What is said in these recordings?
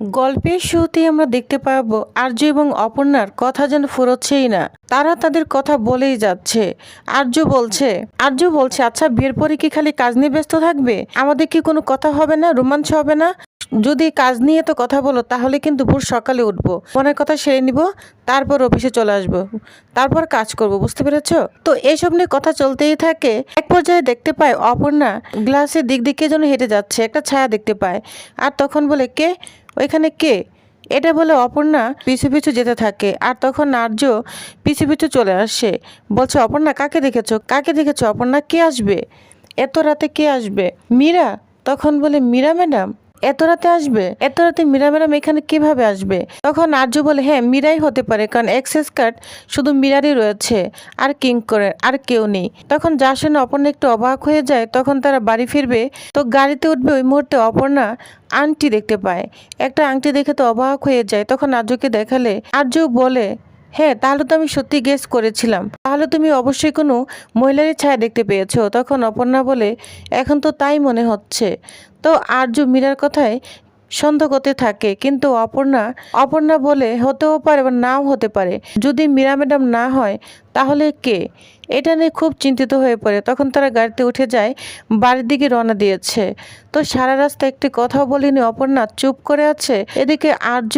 গল্পের শুরুতেই আমরা দেখতে পাবো আর্য এবং অপর্ণার কথা যেন ফুরোচ্ছেই না। তারা তাদের কথা বলেই যাচ্ছে। আর্য বলছে আর্য বলছে আচ্ছা বিয়ের পরে কি খালি কাজ নিয়ে ব্যস্ত থাকবে? আমাদের কি কোনো কথা হবে না? রোমাঞ্চ হবে না? যদি কাজ নিয়ে তো কথা বলো, তাহলে কিন্তু ভোর সকালে উঠবো। মনের কথা সেরে নিব, তারপর অফিসে চলে আসব। তারপর কাজ করব, বুঝতে পেরেছ? তো এসব নিয়ে কথা চলতেই থাকে। এক পর্যায়ে দেখতে পায় অপর্ণা গ্লাসের দিক দিকে যেন হেঁটে যাচ্ছে, একটা ছায়া দেখতে পায়। আর তখন বলে, কে? ওইখানে কে? এটা বলে অপর্ণা পিছু পিছু যেতে থাকে। আর তখন আর্য পিছু পিছু চলে আসে। বলছে, অপর্ণা, কাকে দেখেছ? কাকে দেখেছ? অপর্ণা, কে আসবে? এত রাতে কে আসবে? মীরা? তখন বলে, মীরা, ম্যাডাম। এত রাতে আসবে? এত রাতে মীরা ম্যাডাম এখানে কীভাবে আসবে? তখন আর্য বলে হ্যাঁ মীরাই হতে পারে, কারণ এক্সেস কার্ড শুধু মীরারই রয়েছে, আর কিং করে আর কেউ নেই। তখন যা শুনে অপর্ণা একটু অবাক হয়ে যায়, তখন তারা বাড়ি ফিরবে। তো গাড়িতে উঠবে ওই মুহূর্তে অপর্ণা আংটি দেখতে পায়। একটা আংটি দেখে তো অবাক হয়ে যায়। তখন আর্যকে দেখালে আর্য বলে হ্যাঁ তাহলে তো আমি সত্যি গেস করেছিলাম। তাহলে তুমি অবশ্যই কোনো মহিলারই ছায়া দেখতে পেয়েছ। তখন অপর্ণা বলে, এখন তো তাই মনে হচ্ছে। তো আর্য মীরার কথায় সন্দেহ করতে থাকে। কিন্তু অপর্ণা অপর্ণা বলে হতেও পারে বা নাও হতে পারে। যদি মীরা ম্যাডাম না হয়, তাহলে কে? এটা নিয়ে খুব চিন্তিত হয়ে পড়ে। তখন তারা গাড়িতে উঠে যায়, বাড়ির দিকে রওনা দিয়েছে। তো সারা রাস্তা একটি কথাও বলিনি অপর্ণা, চুপ করে আছে? এদিকে আর্য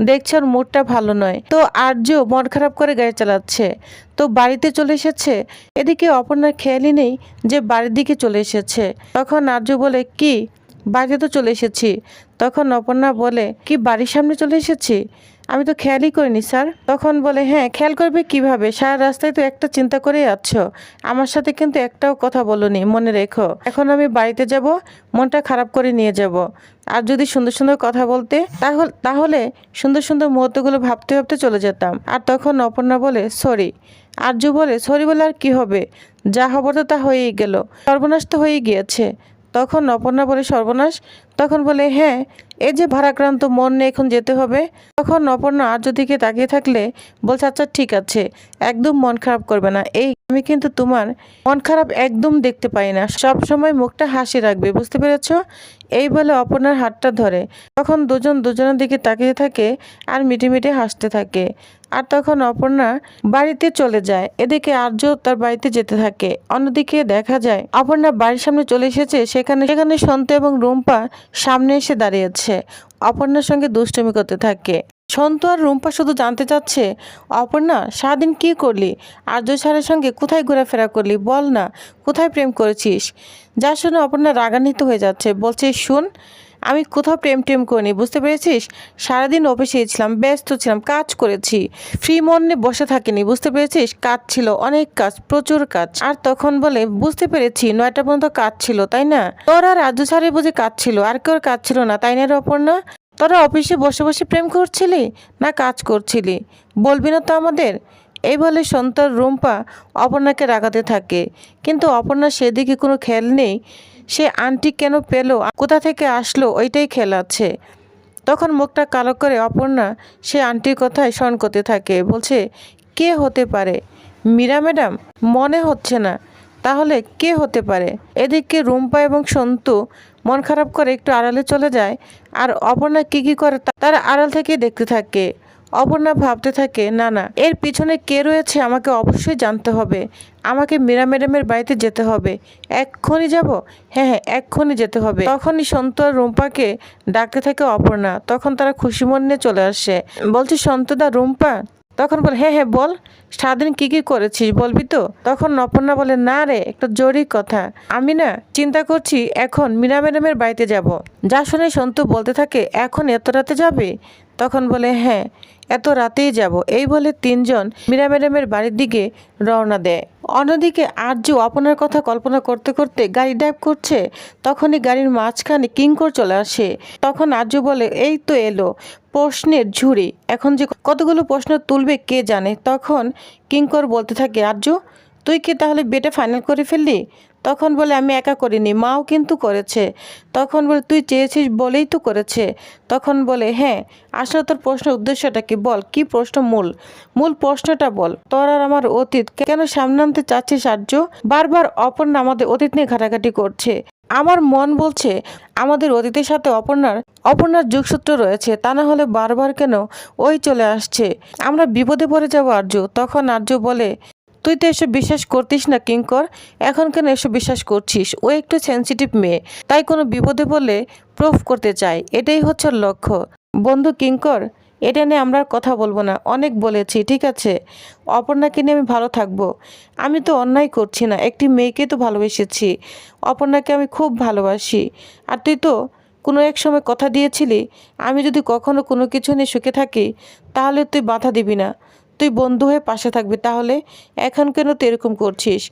দেখছে ওর মুডটা ভালো নয়। তো আর্য মন খারাপ করে গাড়ি চালাচ্ছে। তো বাড়িতে চলে এসেছে? এদিকে অপর্ণার খেয়ালই নেই যে বাড়ির দিকে চলে এসেছে। তখন আর্য বলে, কি? বাড়িতে তো চলে এসেছি। তখন অপর্ণা বলে, কি বাড়ির সামনে চলে এসেছি? আমি তো খেয়ালই করিনি, স্যার। তখন বলে হ্যাঁ খেয়াল করবে কীভাবে? সারা রাস্তায় তো একটা চিন্তা করেই আছো। আমার সাথে কিন্তু একটাও কথা বলনি, মনে রেখো। এখন আমি বাড়িতে যাব, মনটা খারাপ করে নিয়ে যাব। আর যদি সুন্দর সুন্দর কথা বলতে, তাহলে তাহলে সুন্দর সুন্দর মুহূর্তগুলো ভাবতে ভাবতে চলে যেতাম। আর তখন অপর্ণা বলে, সরি। আর্য বলে, সরি বলে আর কি হবে? যা হবার তো তা হয়েই গেল। সর্বনাশ তো হয়েই গিয়েছে। তখন অপর্ণা বলে সর্বনাশ তখন বলে হ্যাঁ এই যে ভারাক্রান্ত মন নিয়ে এখন যেতে হবে, তখন অপর্ণা আর্য দিকে তাকিয়ে থাকলে বলছে আচ্ছা ঠিক আছে, একদম মন খারাপ করবে না। এই আমি কিন্তু তোমার মন খারাপ একদম দেখতে পাই না। সব সময় মুখটা হাসি রাখবে, বুঝতে পেরেছ? এই বলে অপর্ণার হাতটা ধরে। তখন দুজন দুজনের দিকে তাকিয়ে থাকে আর মিটে মিটে হাসতে থাকে। আর তখন অপর্ণা বাড়িতে চলে যায়। এদিকে আর্য তার বাড়িতে যেতে থাকে। অন্যদিকে দেখা যায়, অপর্ণা বাড়ির সামনে চলে এসেছে। সেখানে সেখানে সন্ত এবং রুম্পা সামনে এসে দাঁড়িয়েছে অপর্ণার সঙ্গে দুষ্টমি করতে থাকে। সন্তু আর রুম্পা শুধু জানতে চাচ্ছে, অপর্ণা, সারাদিন কি করলি? আর্য স্যারের সঙ্গে কোথায় ঘোরাফেরা করলি? বল না, কোথায় প্রেম করেছিস? যা শুনে অপর্ণা রাগান্বিত হয়ে যাচ্ছে। বলছে, শুন আমি কোথাও প্রেম টেম করিনি, বুঝতে পেরেছিস? সারাদিন অফিসে ছিলাম, ব্যস্ত ছিলাম, কাজ করেছি। ফ্রি মনে বসে থাকিনি, বুঝতে পেরেছিস? কাজ ছিল, অনেক কাজ, প্রচুর কাজ। আর তখন বলে, বুঝতে পেরেছি, নয়টা পর্যন্ত কাজ ছিল, তাই না? তোর আর রাজু স্যারের বুঝে কাজ ছিল, আর কেউ কাজ ছিল না, তাই না অপর্ণা তোরা অফিসে বসে বসে প্রেম করছিলি, না কাজ করছিলি? বলবি না তো আমাদের? এই বলে সন্তান রুম্পা অপর্ণাকে রাগাতে থাকে। কিন্তু অপর্ণা সেদিকে কোনো খেয়াল নেই সে আন্টি কেন পেল? কোথা থেকে আসলো? ওইটাই খেয়াল আছে। তখন মুখটা কালো করে অপর্ণা সে আন্টির কথায় স্মরণ করতে থাকে। বলছে, কে হতে পারে? মীরা ম্যাডাম, মনে হচ্ছে না। তাহলে কে হতে পারে? এদিকে রুম্পা এবং সন্তু মন খারাপ করে একটু আড়ালে চলে যায়। আর অপর্ণা কী কী করে তারা আড়াল থেকে দেখতে থাকে। অপর্ণা ভাবতে থাকে, না না, এর পিছনে কে রয়েছে আমাকে অবশ্যই জানতে হবে। আমাকে মীরা ম্যাডামের বাড়িতে যেতে হবে। এক্ষুনি যাব? হ্যাঁ হ্যাঁ এক্ষুনি যেতে হবে। তখনই সন্তু আর রুম্পাকে ডাকতে থাকে অপর্ণা। তখন তারা খুশি মন নিয়ে চলে আসে। বলছে সন্তুদা রুম্পা? তখন বলে হ্যাঁ হ্যাঁ বল, সারাদিন কি কি করেছিস বলবি তো? তখন অপর্ণা বলে, না রে, একটা জরুরি কথা। আমি না চিন্তা করছি, এখন মীরা ম্যাডামের বাড়িতে যাব। যা শুনে সন্তু বলতে থাকে, এখন এত রাতে যাবে? তখন বলে হ্যাঁ এত রাতেই যাব। এই বলে তিনজন মীরা ম্যাডামের বাড়ির দিকে রওনা দেয়। অন্যদিকে আর্য আপনার কথা কল্পনা করতে করতে গাড়ি ড্রাইভ করছে। তখনই গাড়ির মাঝখানে কিঙ্কর চলে আসে। তখন আর্য বলে, এই তো এলো, প্রশ্নের ঝুড়ি। এখন যে কতগুলো প্রশ্ন তুলবে কে জানে? তখন কিঙ্কর বলতে থাকে আর্য তুই কি তাহলে বেটে ফাইনাল করে ফেললি? তখন বলে, আমি একা করিনি, মাও কিন্তু করেছে। তখন বলে, তুই চেয়েছিস বলেই তো করেছে। তখন বলে হ্যাঁ আসলে তোর প্রশ্নের উদ্দেশ্যটা কি বল, কি প্রশ্ন মূল? মূল প্রশ্নটা বল, তোর আর আমার অতীত কেন সামনে আনতে চাচ্ছিস আর্য? বারবার অপর্ণা আমাদের অতীত নিয়ে ঘাটাঘাটি করছে। আমার মন বলছে, আমাদের অতীতের সাথে অপর্ণার অপর্ণার যোগসূত্র রয়েছে, তা না হলে বারবার কেন ওই চলে আসছে? আমরা বিপদে পড়ে যাব আর্য। তখন আর্য বলে তুই তো এসব বিশ্বাস করতিস না, কিঙ্কর। এখন কেন এসব বিশ্বাস করছিস? ও একটু সেনসিটিভ মেয়ে, তাই কোনো বিপদে পড়লে প্রুফ করতে চায়। এটাই হচ্ছে লক্ষ্য। বন্ধু কিঙ্কর, এটা নিয়ে আমরা কথা বলব না। অনেক বলেছি, ঠিক আছে? অপর্ণাকে নিয়ে আমি ভালো থাকব। আমি তো অন্যায় করছি না, একটি মেয়েকে তো ভালোবেসেছি। অপর্ণাকে আমি খুব ভালোবাসি। আর তুই তো কোনো এক সময় কথা দিয়েছিলি, আমি যদি কখনো কোনো কিছু নিয়ে সুখে থাকি, তাহলে তুই বাধা দিবি না। তুই বন্ধু হয়ে পাশে থাকবি তাহলে এখন কেন তুই এরকম করছিস?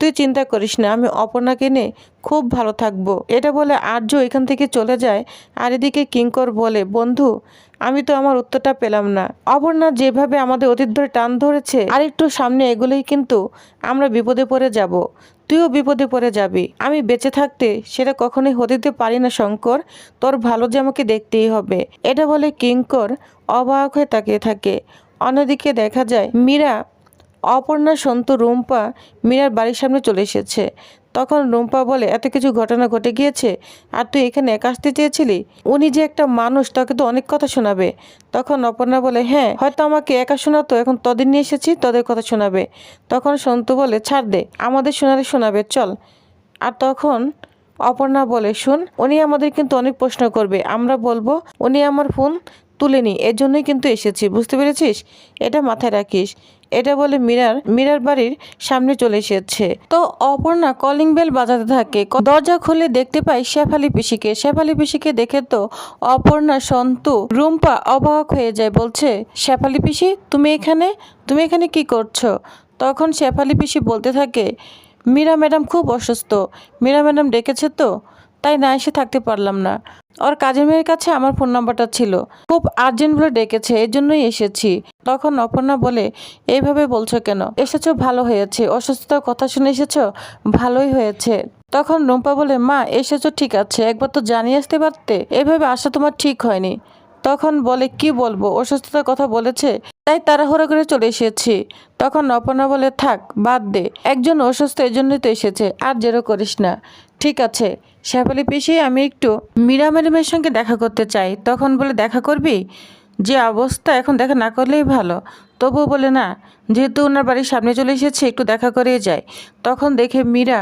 তুই চিন্তা করিস না, আমি অপর্ণাকে নিয়ে খুব ভালো থাকব। এটা বলে আর্য এখান থেকে চলে যায় আর এদিকে কিঙ্কর বলে, বন্ধু, আমি তো আমার উত্তরটা পেলাম না। অপর্ণা যেভাবে আমাদের অতীত ধরে টান ধরেছে আর একটু সামনে এগুলোই কিন্তু আমরা বিপদে পড়ে যাব। তুইও বিপদে পড়ে যাবি। আমি বেঁচে থাকতে সেটা কখনোই হতে দিতে পারি না, শঙ্কর। তোর ভালো যে আমাকে দেখতেই হবে। এটা বলে কিঙ্কর অবাক হয়ে তাকিয়ে থাকে। অন্যদিকে দেখা যায়, মীরা, অপর্ণা, সন্তু, রুম্পা, মীরার বাড়ির সামনে চলে এসেছে। তখন রুম্পা বলে, এত কিছু ঘটনা ঘটে গিয়েছে, আর তুই এখানে একা আসতে চেয়েছিলি? উনি যে একটা মানুষ, তাকে তো অনেক কথা শোনাবে। তখন অপর্ণা বলে হ্যাঁ হয়তো আমাকে একা শোনাতো, এখন তোদের নিয়ে এসেছি, তোদের কথা শোনাবে। তখন সন্তু বলে, ছাড় দে, আমাদের শোনালে শোনাবে, চল। আর তখন অপর্ণা বলে, শুন, উনি আমাদের কিন্তু অনেক প্রশ্ন করবে। আমরা বলব, উনি আমার ফোন তুলেনি এর জন্যই কিন্তু এসেছি, বুঝতে পেরেছিস? এটা মাথায় রাখিস। এটা বলে মিরার মিরার বাড়ির সামনে চলে এসেছে। তো অপর্ণা কলিং বেল বাজাতে থাকে। দরজা খুলে দেখতে পাই শেফালি পিসিকে। শেফালি পিসিকে দেখে তো অপর্ণা, সন্তু, রুম্পা অবাক হয়ে যায়, বলছে, শেফালি পিসি, তুমি এখানে? তুমি এখানে কি করছ? তখন শেফালি পিসি বলতে থাকে মীরা ম্যাডাম খুব অসুস্থ। মীরা ম্যাডাম ডেকেছে তো, তাই না এসে থাকতে পারলাম না। ওর কাজের মেয়ের কাছে আমার ফোন নাম্বারটা ছিল। খুব আর্জেন্ট বলে ডেকেছে এই জন্যই এসেছি। তখন অপর্ণা বলে, এইভাবে বলছো কেন? এসেছ ভালো হয়েছে। অসুস্থতার কথা শুনে এসেছ? ভালোই হয়েছে। তখন রুম্পা বলে, মা, এসেছ ঠিক আছে, একবার তো জানিয়ে আসতে পারতে। এভাবে আসা তোমার ঠিক হয়নি। তখন বলে, কি বলব? অসুস্থতার কথা বলেছে, তাই তাড়াহুড়ো করে চলে এসেছি। তখন অপর্ণা বলে, থাক, বাদ দে। একজন অসুস্থ এই জন্যই তো এসেছে, আর জেরো করিস না। ঠিক আছে শেফালি পিসি, আমি একটু মীরা ম্যাডামের সঙ্গে দেখা করতে চাই। তখন বলে, দেখা করবি? যে অবস্থা এখন দেখা না করলেই ভালো। তবুও বলে, না, যেহেতু ওনার বাড়ির সামনে চলে এসেছে, একটু দেখা করেই যায় তখন দেখে মীরা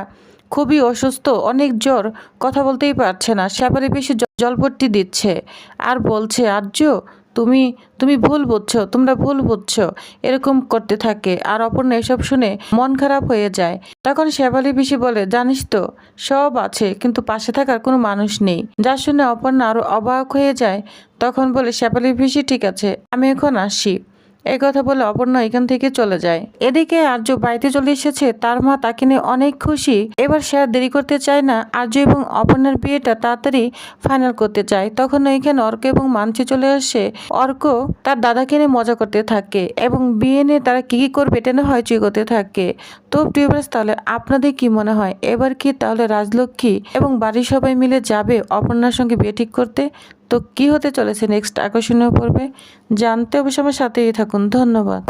খুবই অসুস্থ, অনেক জ্বর, কথা বলতেই পারছে না পিসি জ- জলপট্টি দিচ্ছে। আর বলছে, আর্য, তুমি তুমি ভুল বুঝছ, তোমরা ভুল বুঝছ, এরকম করতে থাকে। আর অপর্ণা এসব শুনে মন খারাপ হয়ে যায়। তখন শেফালি পিসি বলে, জানিস তো, সব আছে, কিন্তু পাশে থাকার কোনো মানুষ নেই। যা শুনে অপর্ণা আরও অবাক হয়ে যায়। তখন বলে শেফালি পিসি ঠিক আছে, আমি এখন আসি। এই কথা বলে অপর্ণা এখান থেকে চলে যায়। এদিকে আর্য বাড়িতে চলে এসেছে, তার মা তাকে নিয়ে অনেক খুশি। এবার সে আর দেরি করতে চায় না। আর্য এবং অপর্ণার বিয়েটা তাড়াতাড়ি ফাইনাল করতে চায়। তখন এখানে অর্ক এবং মানসি চলে আসে। অর্ক তার দাদাকে নিয়ে মজা করতে থাকে এবং বিয়ে নিয়ে তারা কি কি করবে এটা নিয়ে হয়চই করতে থাকে। তো টিউবার্স তাহলে আপনাদের কি মনে হয়? এবার কি তাহলে রাজলক্ষ্মী এবং বাড়ির সবাই মিলে যাবে অপর্ণার সঙ্গে বিয়ে ঠিক করতে? তো কি হতে চলেছে নেক্সট আকর্ষণীয় পর্বে? জানতে অবশ্যই আমার সাথেই থাকুন। ধন্যবাদ।